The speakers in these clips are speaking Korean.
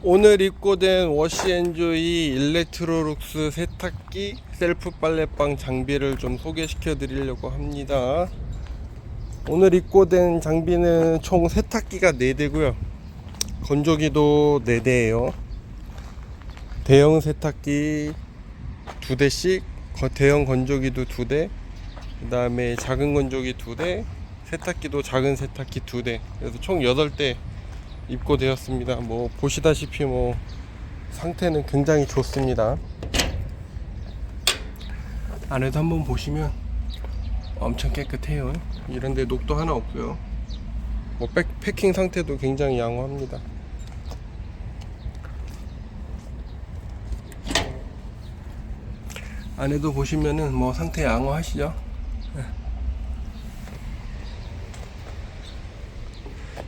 오늘 입고된 워시엔조이 일렉트로룩스 세탁기 셀프 빨래방 장비를 좀 소개시켜 드리려고 합니다. 오늘 입고된 장비는 총 세탁기가 4대고요. 건조기도 4대예요. 대형 세탁기 2대씩, 대형 건조기도 2대, 그 다음에 작은 건조기 2대, 세탁기도 작은 세탁기 2대. 그래서 총 8대 입고되었습니다. 뭐 보시다시피 뭐 상태는 굉장히 좋습니다. 안에도 한번 보시면 엄청 깨끗해요. 이런데 녹도 하나 없고요. 뭐 백, 패킹 상태도 굉장히 양호합니다. 안에도 보시면은 뭐 상태 양호하시죠?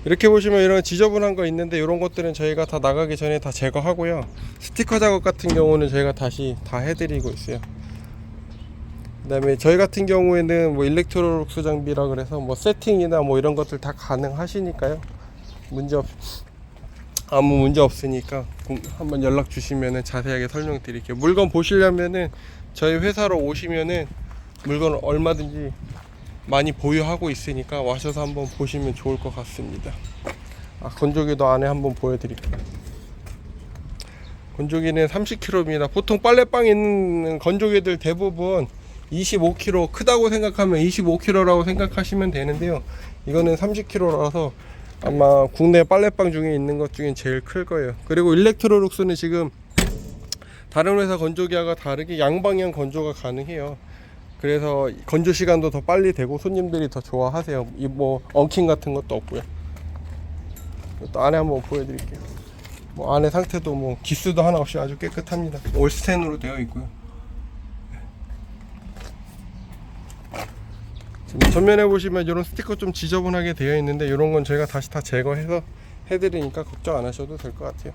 이렇게 보시면 이런 지저분한 거 있는데 이런 것들은 저희가 다 나가기 전에 다 제거하고요. 스티커 작업 같은 경우는 저희가 다시 다 해드리고 있어요. 그 다음에 저희 같은 경우에는 뭐 일렉트로룩스 장비라 그래서 뭐 세팅이나 뭐 이런 것들 다 가능하시니까요. 문제 없 아무 문제 없으니까 공- 한번 연락 주시면은 자세하게 설명 드릴게요. 물건 보시려면은 저희 회사로 오시면은 물건을 얼마든지 많이 보유하고 있으니까 와셔서 한번 보시면 좋을 것 같습니다. 아, 건조기도 안에 한번 보여드릴게요. 건조기는 30kg입니다. 보통 빨래방에 있는 건조기들 대부분 25kg 크다고 생각하면 25kg라고 생각하시면 되는데요. 이거는 30kg라서 아마 국내 빨래방 중에 있는 것 중에 제일 클 거예요. 그리고 일렉트로룩스는 지금 다른 회사 건조기와 다르게 양방향 건조가 가능해요. 그래서 건조 시간도 더 빨리 되고 손님들이 더 좋아하세요. 이 뭐 엉킨 같은 것도 없고요. 또 안에 한번 보여드릴게요. 뭐 안에 상태도 뭐 기스도 하나 없이 아주 깨끗합니다. 올스텐으로 되어 있고요. 지금 전면에 보시면 이런 스티커 좀 지저분하게 되어 있는데 이런 건 저희가 다시 다 제거해서 해드리니까 걱정 안 하셔도 될 것 같아요.